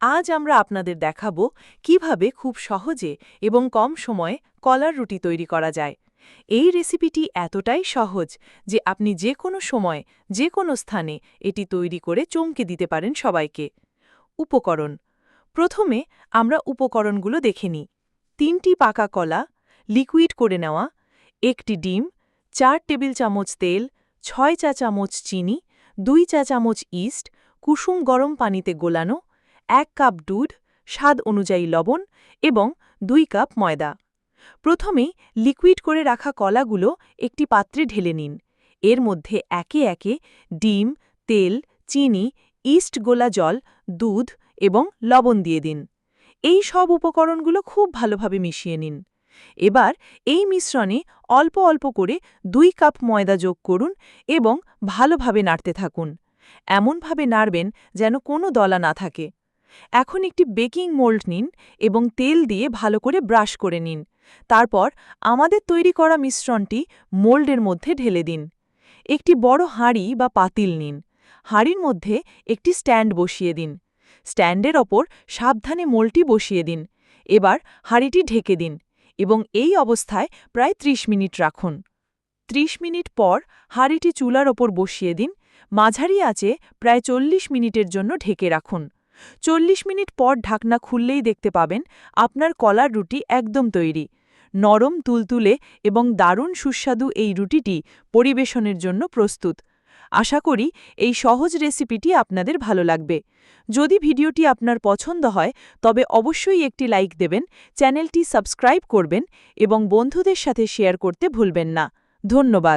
আজ আমরা আপনাদের দেখাবো কীভাবে খুব সহজে এবং কম সময়ে কলার রুটি তৈরি করা যায়। এই রেসিপিটি এতটাই সহজ যে আপনি যে কোনো সময়, যে কোনো স্থানে এটি তৈরি করে চমকে দিতে পারেন সবাইকে। উপকরণ। প্রথমে আমরা উপকরণগুলো দেখে নিই। তিনটি পাকা কলা, লিকুইড করে নেওয়া, একটি ডিম, চার টেবিল চামচ তেল, ছয় চা চামচ চিনি, দুই চা চামচ ইস্ট, কুসুম গরম পানিতে গোলানো এক কাপ দুধ, স্বাদ অনুযায়ী লবণ এবং দুই কাপ ময়দা। প্রথমেই লিকুইড করে রাখা কলাগুলো একটি পাত্রে ঢেলে নিন। এর মধ্যে একে একে ডিম, তেল, চিনি, ইস্ট গোলা জল, দুধ এবং লবণ দিয়ে দিন। এই সব উপকরণগুলো খুব ভালোভাবে মিশিয়ে নিন। এবার এই মিশ্রণে অল্প অল্প করে দুই কাপ ময়দা যোগ করুন এবং ভালোভাবে নাড়তে থাকুন। এমনভাবে নাড়বেন যেন কোনো দলা না থাকে। এখন একটি বেকিং মোল্ড নিন এবং তেল দিয়ে ভালো করে ব্রাশ করে নিন। তারপর আমাদের তৈরি করা মিশ্রণটি মোল্ডের মধ্যে ঢেলে দিন। একটি বড় হাঁড়ি বা পাতিল নিন। হাঁড়ির মধ্যে একটি স্ট্যান্ড বসিয়ে দিন। স্ট্যান্ডের ওপর সাবধানে মোলটি বসিয়ে দিন। এবার হাঁড়িটি ঢেকে দিন এবং এই অবস্থায় প্রায় ৩০ মিনিট রাখুন। ৩০ মিনিট পর হাঁড়িটি চুলার ওপর বসিয়ে দিন। মাঝারি আঁচে প্রায় চল্লিশ মিনিটের জন্য ঢেকে রাখুন। চল্লিশ মিনিট পর ঢাকনা খুললেই দেখতে পাবেন আপনার কলার রুটি একদম তৈরি। নরম, তুলতুলে এবং দারুণ সুস্বাদু এই রুটিটি পরিবেশনের জন্য প্রস্তুত। আশা করি এই সহজ রেসিপিটি আপনাদের ভালো লাগবে। যদি ভিডিওটি আপনার পছন্দ হয়, তবে অবশ্যই একটি লাইক দেবেন, চ্যানেলটি সাবস্ক্রাইব করবেন এবং বন্ধুদের সাথে শেয়ার করতে ভুলবেন না। ধন্যবাদ।